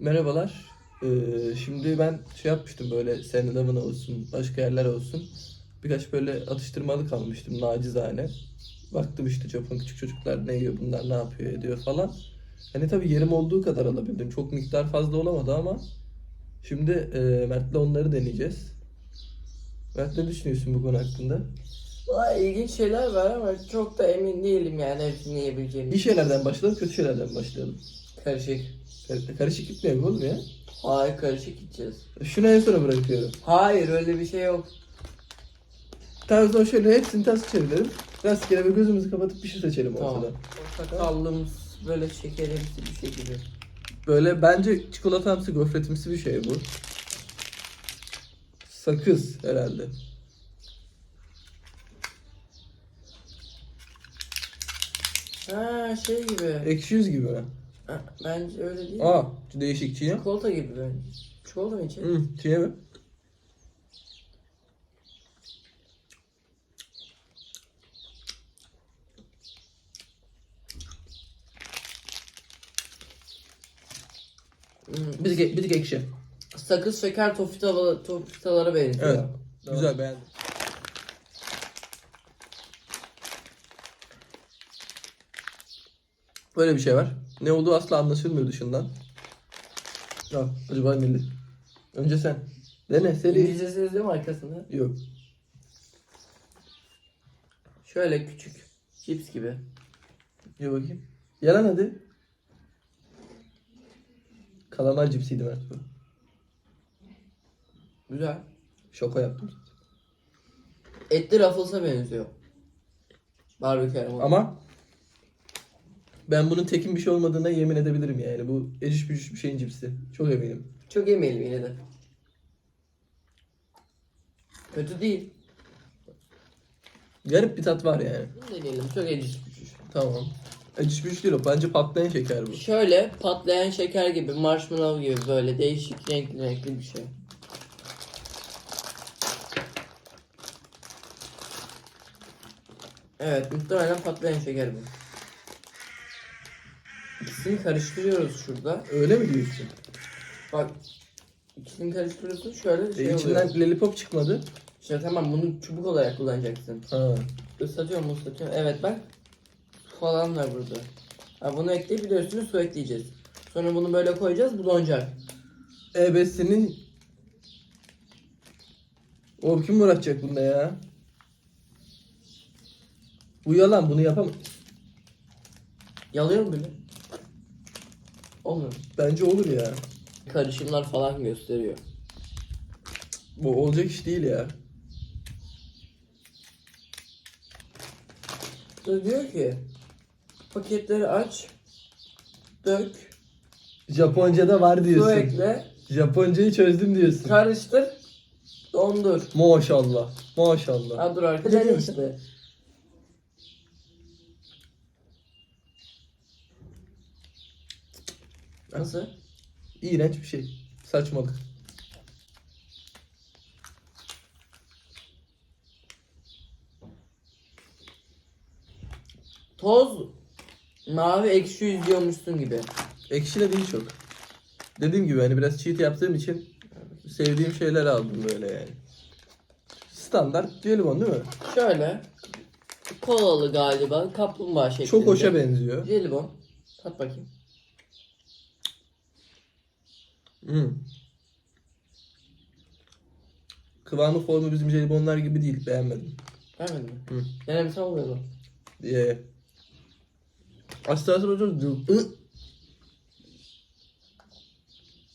Merhabalar. Ee, şimdi ben şey yapmıştım böyle senin adamın olsun, başka yerler olsun. Birkaç böyle atıştırmalık almıştım nacizane. Baktım işte Japon küçük çocuklar ne yiyor, bunlar ne yapıyor ediyor falan. Hani tabii yerim olduğu kadar alabildim. Çok miktar fazla olamadı ama şimdi e, Mert'le onları deneyeceğiz. Mert ne düşünüyorsun bu konu hakkında? Valla ilginç şeyler var ama çok da emin değilim yani hepsini yiyebileceğimi. İyi şeylerden başlayalım, kötü şeylerden başlayalım. Karışık. Kar- Karışık gitmeyelim oğlum ya. Hayır karışık gideceğiz. Şunu en sona bırakıyorum. Hayır öyle bir şey yok. Tamam o zaman şöyle hepsini ters çevirelim. Rastgele bir gözümüzü kapatıp bir şey seçelim Tamam. ortada. Portakallımsı böyle şekerimsi bir şey gibi. Böyle bence çikolatamsı, gofretimsi bir şey bu. Sakız herhalde. Ha şey gibi. Ekşi yüz gibi? Ha, bence öyle değil. Aa, değişik çiğne. Çikolata gibi bence. Çikolata mı için? Hı, çiğne mi? Hmm. Bir tık, bir tık ekşi. Sakız şeker tofitalara, tofitalara benziyor. Evet. Güzel beğendim. Böyle bir şey var. Ne olduğu asla anlaşılmıyor dışından. Al, acaba neli? Önce sen. Dene seri. İngilizcesi yazıyor mu arkasında? Yok. Şöyle küçük. Cips gibi. Ye bakayım. Yalan hadi. Kalamar cipsiydi Mert bu. Güzel. Şoka yaptım. Etli Ruffles'a benziyor. Barbekü aromalı. Ama ben bunun tekin bir şey olmadığına yemin edebilirim yani. Bu eciş bücüş bir şeyin cipsi. Çok eminim. Çok yemeyelim yine de. Kötü değil. Garip bir tat var yani. Bunu deneyelim. Çok eciş bücüş. Tamam. Eciş bücüş değil o. Bence patlayan şeker bu. Şöyle patlayan şeker gibi, marshmallow gibi böyle değişik renkli renkli bir şey. Evet, muhtemelen patlayan şeker bu. İkisini karıştırıyoruz şurada. Öyle mi diyorsun? Bak, ikisini karıştırıyorsun şöyle şey E, oluyor. içinden lollipop çıkmadı. İşte tamam bunu çubuk olarak kullanacaksın. Ha. Islatıyorum ıslatıyorum. Evet bak. Su falan var burada. Ha, bunu ekleyip bir de üstüne su ekleyeceğiz. Sonra bunu böyle koyacağız bu donacak. Ebesinin Oğlum kim uğraşacak bunda ya? Bu yalan bunu yapamam. Yalıyor mu böyle? Olmuyor. Bence olur ya. Karışımlar falan gösteriyor. Bu olacak iş değil ya. Sonra diyor ki paketleri aç, dök, Japonca'da var su diyorsun. ekle, Japoncayı çözdüm diyorsun. karıştır, dondur. Maşallah. Maşallah. Ha dur arkadaşlar işte. Nasıl? İğrenç bir şey. Saçmalık. Toz mavi ekşi yüzüyormuşsun gibi. Ekşi de değil çok. Dediğim gibi hani biraz cheat yaptığım için sevdiğim şeyler aldım böyle yani. Standart jelibon değil mi? Şöyle kolalı galiba kaplumbağa şeklinde. Çok hoşa benziyor. Jelibon. Tat bakayım. Hmm. Kıvamı formu bizim jelibonlar gibi değil. Beğenmedim. Beğenmedin mi? Hı. Denemesem oluyor mu? Asla hocam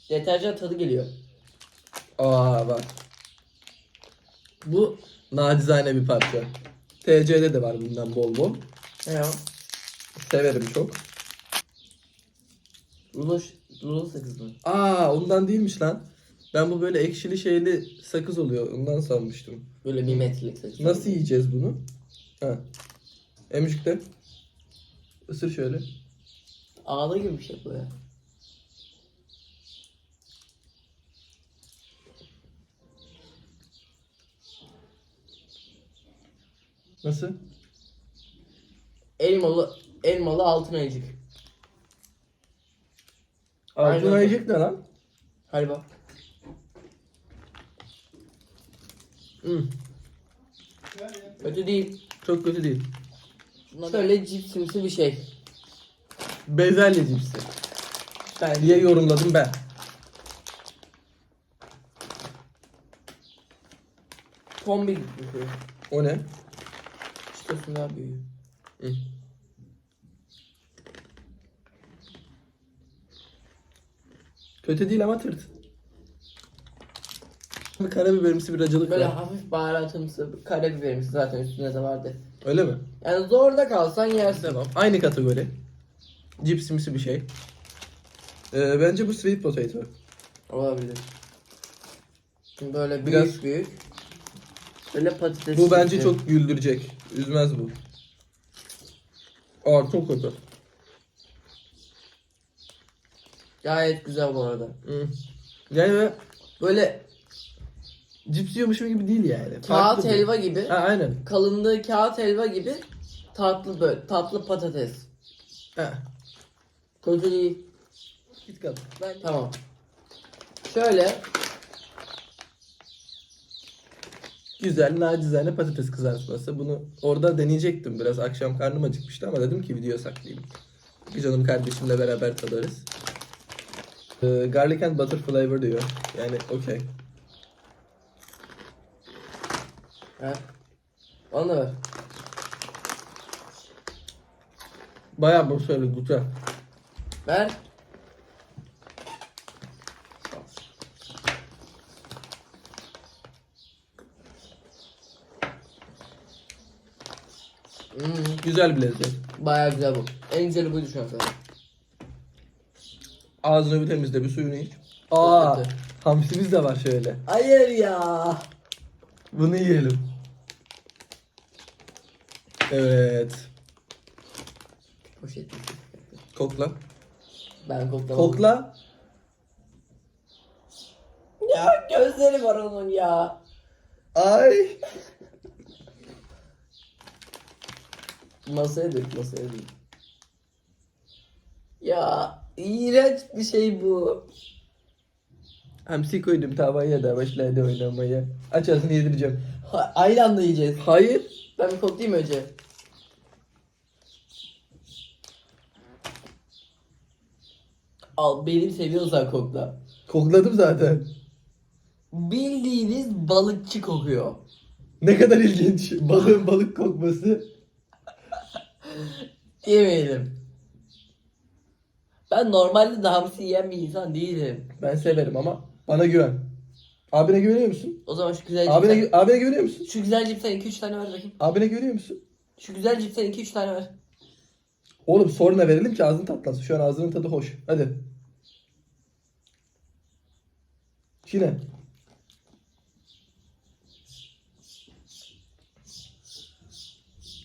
Deterjan tadı geliyor. Aa bak. Bu nacizane bir parça. TC'de de var bundan bol bol. Ne o? Severim çok. Rulo, rulo sakız mı? Aa ondan değilmiş lan. Ben bu böyle ekşili şeyli sakız oluyor. Ondan sanmıştım. Böyle bir metrelik sakız. Nasıl yiyeceğiz bunu? Ha. Emcikte. Isır şöyle. Ağda gibi bir şey bu ya. Nasıl? Elmalı, elmalı altın ayıcık. Aynen. ayıcık ne lan? Haribo. Hı, Kötü değil. çok kötü değil. Şöyle cipsimsi bir şey. Bezelye cipsi Ben diye yorumladım ben. Bir şey. O ne? Çıtasın daha büyüğü. Hı. Kötü değil ama tırt. Bir karabiberimsi bir acılık Böyle var. hafif baharatımsı, karabiberimsi zaten üstünde de vardı. Öyle mi? Yani zorda kalsan yersin. Tamam. Aynı kategori. Cipsimsi bir şey. Ee, bence bu sweet potato. Olabilir. Şimdi böyle büyük Biraz- büyük. Böyle patates. Bu bence çok güldürecek. Üzmez bu. Aa çok kötü. Gayet güzel bu arada. Hı. Yani böyle cips yiyormuşum gibi değil yani. kağıt Farklı bir- helva gibi. Ha aynen. Kalınlığı kağıt helva gibi tatlı böyle tatlı patates. Ha. Kötü değil. Git kal. Ben tamam. Şöyle Güzel nacizane patates kızartması. Bunu orada deneyecektim biraz. Akşam karnım acıkmıştı ama dedim ki video saklayayım. Bir canım kardeşimle beraber tadarız. Ee, garlic and butter flavor diyor. Yani okey. ha. Onu da ver. Bayağı bu şöyle güzel. Ver. Hmm, Güzel bir lezzet. bayağı güzel bu. En güzeli buydu şu an zaten. Ağzını bir temizle bir suyunu iç. Aa, kötü. hamsimiz de var şöyle. Hayır ya. Bunu yiyelim. Evet. Poşet. Kokla. Ben koklamam. Kokla. Ya gözleri var onun ya. Ay. Masaya dök masaya dök. Ya iğrenç bir şey bu. Hamsi koydum tavaya da başladı oynamaya. Aç ağzını yedireceğim. Ha, aynı anda yiyeceğiz. Hayır. Ben bir koklayayım önce. Al benim seviyorsan kokla. Kokladım zaten. Bildiğiniz balıkçı kokuyor. Ne kadar ilginç. Balığın balık kokması. Yemeyelim. Ben normalde de hamsi yiyen bir insan değilim. Ben severim ama bana güven. Abine güveniyor musun? O zaman şu güzel Abine, cipsen, gü- abine güveniyor musun? şu güzel cipsen 2-3 tane ver bakayım. Abine güveniyor musun? Şu güzel cipsen 2-3 tane ver. Oğlum sonra verelim ki ağzın tatlansın. Şu an ağzının tadı hoş. Hadi. Yine.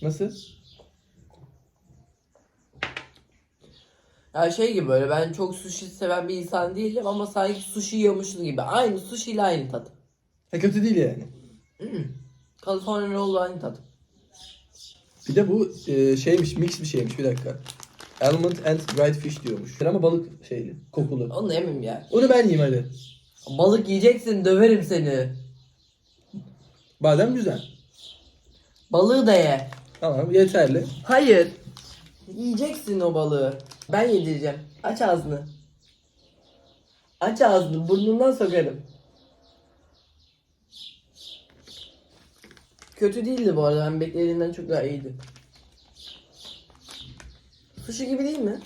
Nasıl? Ya şey gibi böyle ben çok sushi seven bir insan değilim ama sanki sushi yiyormuşum gibi. Aynı sushi ile aynı tat. Ha kötü değil yani. California roll aynı tat. Bir de bu e, şeymiş, mix bir şeymiş bir dakika. Almond and dried fish diyormuş. Ama balık şeyli, kokulu. Onu yemem ya. Onu ben yiyeyim hadi. Balık yiyeceksin döverim seni. Badem güzel. Balığı da ye. Tamam yeterli. Hayır. Yiyeceksin o balığı. Ben yedireceğim. Aç ağzını. Aç ağzını. Burnundan sokarım. Kötü değildi bu arada. Ben beklediğimden çok daha iyiydi. Sushi gibi değil mi?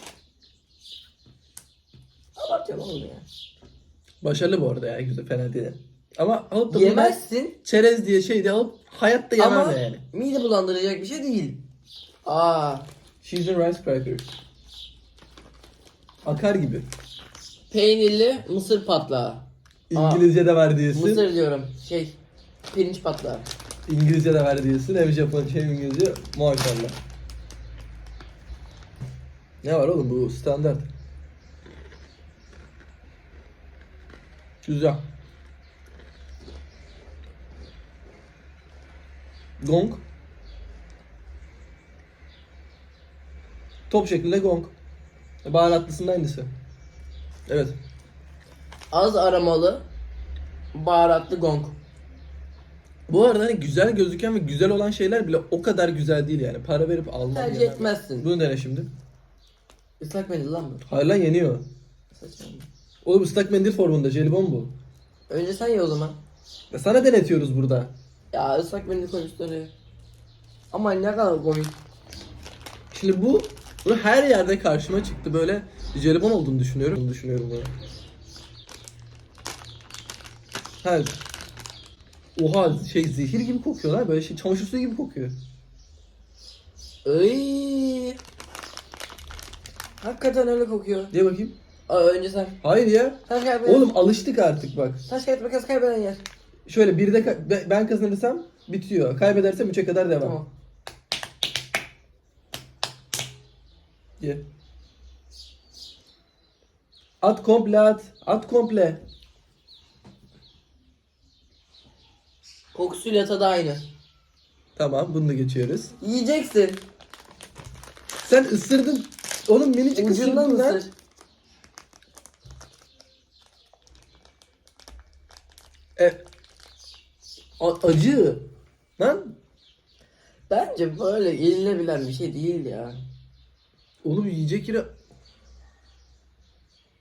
Abartıyorum oğlum ya. Başarılı bu arada ya güzel fena değil. Ama alıp da bunu Yemezsin çerez diye şey de alıp hayatta yemem ama yani. mide bulandıracak bir şey değil. Aa, Cheese and rice crackers. Akar gibi. peynirli mısır patlağı. İngilizce de var diyorsun. Mısır diyorum. Şey, pirinç patlağı. İngilizce de var diyorsun. Hem Japonca hem İngilizce. Maşallah. Ne var oğlum bu standart. Güzel. Gong. Top şeklinde gong. Baharatlısının aynısı. Evet. Az aromalı baharatlı gong. Bu arada hani güzel gözüken ve güzel olan şeyler bile o kadar güzel değil yani. Para verip almam Tercih yani. etmezsin. Bunu dene şimdi. Islak mendil lan bu. Hayır lan yeniyor. Saçma. Oğlum ıslak mendil formunda jelibon bu. Önce sen ye o zaman. Ya sana denetiyoruz burada. Ya ıslak mendil koymuşlar Ama ne kadar komik. Şimdi bu bunu her yerde karşıma çıktı böyle jelibon olduğunu düşünüyorum. Bunu düşünüyorum bunu. Ha. Oha şey zehir gibi kokuyor lan böyle şey çamaşır suyu gibi kokuyor. Iy. Hakikaten öyle kokuyor. Diye bakayım. Aa, önce sen. Hayır ya. Taş kağıt makas. Oğlum alıştık artık bak. Taş kağıt makas kaybeden yer. Şöyle bir de ka- be- ben kazanırsam bitiyor. Kaybedersem 3'e kadar devam. Tamam. Ye. At komple at. At komple. Kokusuyla tadı aynı. Tamam bunu da geçiyoruz. Yiyeceksin. Sen ısırdın. Oğlum minicik Ucundan ısırdın lan. ısır. E, a- acı. Lan. Bence böyle yenilebilen bir şey değil ya. Oğlum yiyecek yine.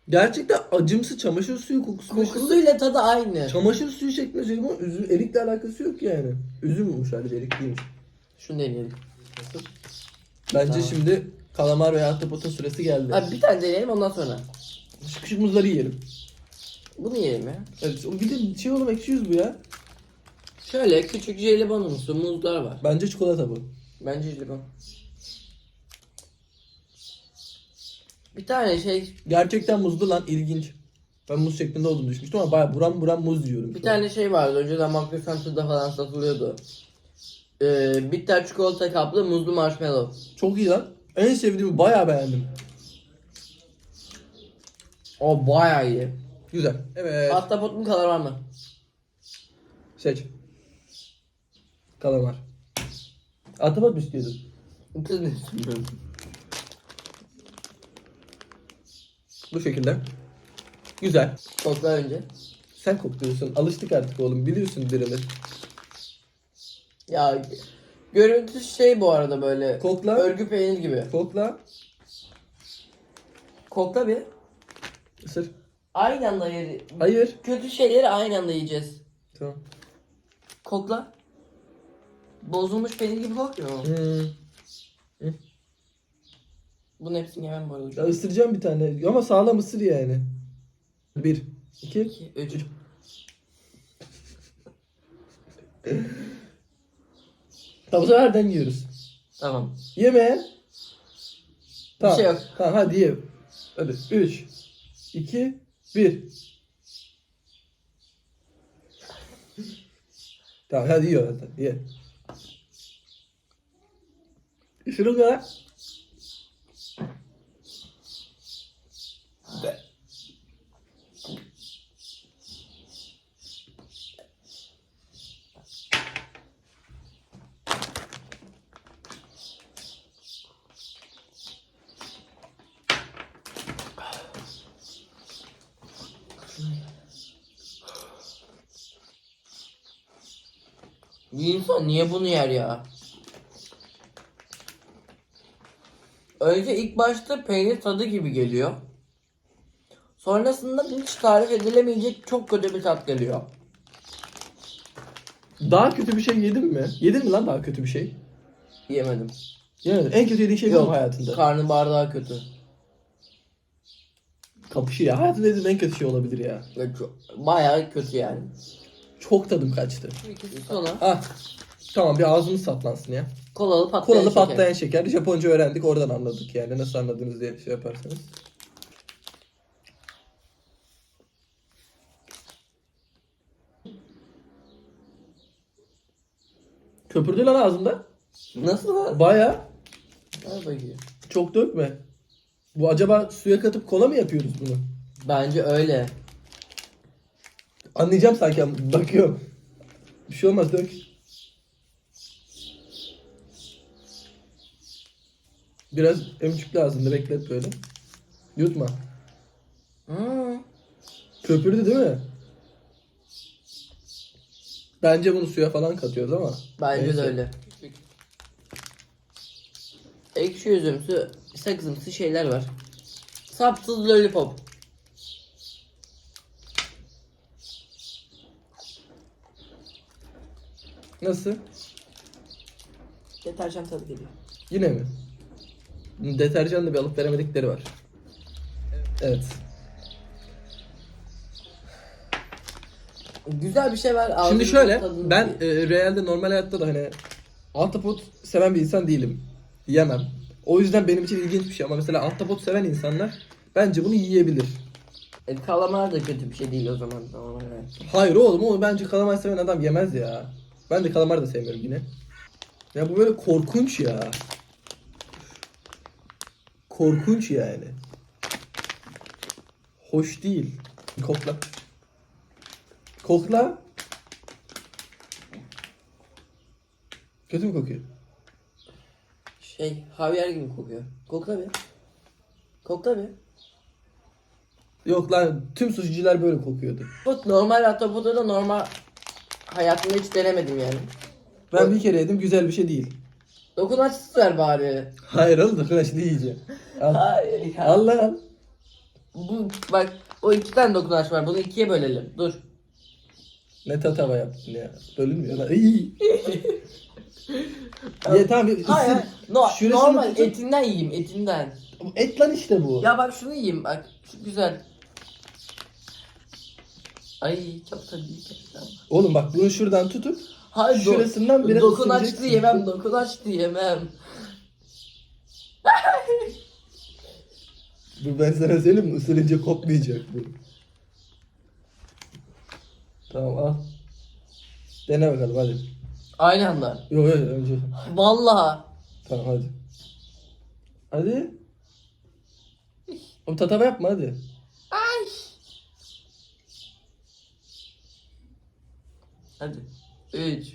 Gerçekten acımsı çamaşır suyu kokusu. Kokusuyla tadı aynı. Çamaşır suyu şeklinde jelibon üzüm, erikle alakası yok yani. Üzümmüş halde erik değilmiş. Şunu deneyelim. Bence Tamam. şimdi kalamar veya ahtapotun süresi geldi. Abi bir tane deneyelim ondan sonra. Şu küçük muzları yiyelim. Bunu yiyelim ya. Evet, o bir de şey oğlum ekşi yüz bu ya. Şöyle küçük jelibonumsu muzlar var. Bence çikolata bu. Bence jelibon. Bir tane şey, Gerçekten muzlu lan ilginç. Ben muz şeklinde olduğunu düşünmüştüm ama baya buram buram muz yiyorum. bir şu an. tane şey vardı. Önceden Makro Center'da falan satılıyordu. Ee, bitter çikolata kaplı muzlu marshmallow. Çok iyi lan. En sevdiğimi baya beğendim. O bayağı iyi. Güzel. Evet. Ahtapot mu kadar var mı? Seç. Kalamar. Ahtapot mu istiyordun? Kız ne istiyorsun? Bu şekilde. Güzel. Kokla önce. Sen kokluyorsun. Alıştık artık oğlum. Biliyorsun birini. Ya görüntü şey bu arada böyle. Kokla. Örgü peynir gibi. Kokla. Kokla bir. Isır. Aynı anda yeri. Hayır. Kötü şeyleri aynı anda yiyeceğiz. Tamam. Kokla. Bozulmuş peynir gibi kokmuyor mu? Hmm. Bunun hepsini yemem bu Ya arada. ısıracağım bir tane. Ama sağlam ısır yani. Bir. iki. 2, 3. Tamam bu seferden yiyoruz. Tamam. Yeme. Tamam. şey yok. Tamam hadi ye. Hadi. Üç. iki, Bir. tamam hadi yiyor zaten. Ye. Şunu kadar. Bir insan niye bunu yer ya? Önce ilk başta peynir tadı gibi geliyor. Sonrasında hiç tarif edilemeyecek çok kötü bir tat geliyor. Daha kötü bir şey yedin mi? Yedin mi lan daha kötü bir şey? Yemedim. Yemedin. En kötü yediğin şey bu mu Yok. hayatında? Karnabahar daha kötü. Kapışı ya. Hayatımda yediğim en kötü şey olabilir ya. Ve çok- Bayağı kötü yani. Çok tadım kaçtı. Sonra Ah. Tamam bir ağzımız satlansın ya. kolalı patlayan Kolalı şeker. patlayan şeker. Japonca öğrendik oradan anladık yani. Nasıl anladınız diye şey yaparsanız. Köpürdü lan ağzımda. Nasıl lan? Baya. Ver bakayım. Çok dökme. Bu acaba suya katıp kola mı yapıyoruz bunu? Bence öyle. Anlayacağım sanki ama bakıyorum. Bir şey olmaz dök. Biraz emcik lazım da beklet böyle. Yutma. Hmm. Köpürdü değil mi? Bence bunu suya falan katıyoruz ama. Bence Neyse. de öyle. Ekşi üzümsü, sakızımsı şeyler var. Sapsız lollipop. Nasıl? Deterjan tadı geliyor. Yine mi? Deterjanla bir alıp veremedikleri var. Evet. Güzel bir şey var. Şimdi şöyle tadını ben biliyor. e, realde normal hayatta da hani ahtapot seven bir insan değilim. Yemem. O yüzden benim için ilginç bir şey ama mesela ahtapot seven insanlar bence bunu yiyebilir. E, kalamar da kötü bir şey değil o zaman. Tamam, evet. Hayır oğlum o bence kalamar seven adam yemez ya. Ben de kalamar da sevmiyorum yine. Ya bu böyle korkunç ya. Korkunç yani. Hoş değil. Kokla. Kokla. Kötü mü kokuyor? Şey havyar gibi kokuyor. Kokla bir. Kokla bir. Yok lan tüm sushi'ciler böyle kokuyordu. Bu normal atapotu da normal hayatımda hiç denemedim yani. Ben bir kere yedim güzel bir şey değil. Dokunaçsız ver bari. Hayır oğlum dokunaçlı yiyeceğim. Al. Hayır ya. al lan. Bu bak o iki tane dokunaç var. Bunu ikiye bölelim. Dur. Ne tatava yaptın ya. Bölünmüyor lan. İyi. Ye tamam. bir ısır. Hayır. No, Şurasını normal tutun. etinden yiyeyim etinden. Et lan işte bu. Ya bak şunu yiyeyim bak. Şu güzel. Ay çok tadı gerçekten. Oğlum bak bunu şuradan tutup Hayır do- Şurasından biraz dokunaçlı ısıracaksın. yemem dokunaçlı yemem. bu ben sana söyleyeyim mi? Isırınca kopmayacak bu. Tamam al. Dene bakalım hadi. Aynı anda. Yok yok önce. Vallahi. Tamam hadi. Hadi. Oğlum tatava yapma hadi. Ay. Hadi. 3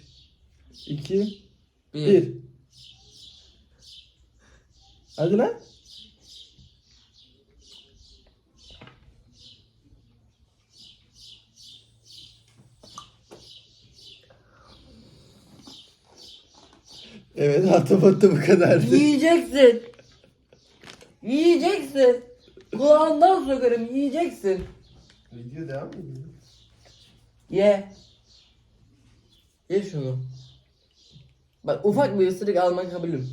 2 1 1 Hadi lan. Evet ahtapot da bu kadardı. Yiyeceksin. Yiyeceksin. Kulağından sokarım yiyeceksin. Video devam ediyor. Ye. Ye şunu. Bak ufak bir ısırık almak kabulüm.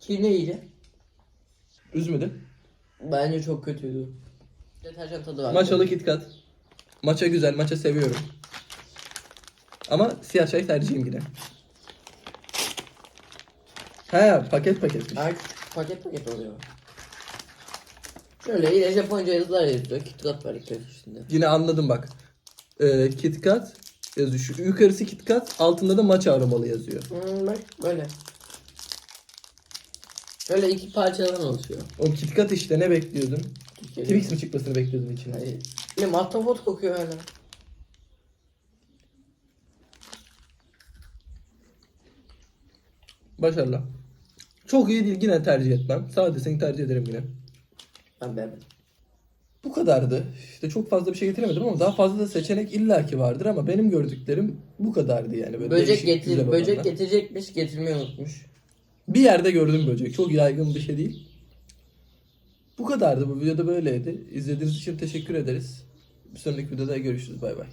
Kim ne yiyecek? Üzmedi. Bence çok kötüydü. Deterjan tadı var. Maçalı KitKat. Maça güzel, maça seviyorum. Ama siyah çay tercihim yine. He paket. Ay küçük paket paket oluyor. Şöyle yine Japonca yazılar yazıyor. KitKat var ilk üstünde. Yine anladım bak. Ee, KitKat yazıyor. Şu yukarısı KitKat, altında da maça aromalı yazıyor. Hmm, bak böyle. Şöyle iki parçadan oluşuyor. O KitKat işte ne bekliyordun? Twix mi çıkmasını bekliyordun içine? Hayır. Bir mahtapot kokuyor öyle. Başarılı. Çok iyi değil yine tercih etmem. Sadesini tercih ederim yine. Ben beğenmedim. Bu kadardı. İşte çok fazla bir şey getiremedim ama daha fazla da seçenek illaki vardır ama benim gördüklerim bu kadardı yani. Böyle Böcek değişik, getir, güzel böcek olanlar. getirecekmiş, getirmeyi unutmuş. Bir yerde gördüm böcek. Çok yaygın bir şey değil. Bu kadardı. Bu videoda böyleydi. İzlediğiniz için teşekkür ederiz. Bir sonraki videoda görüşürüz. Bay bay.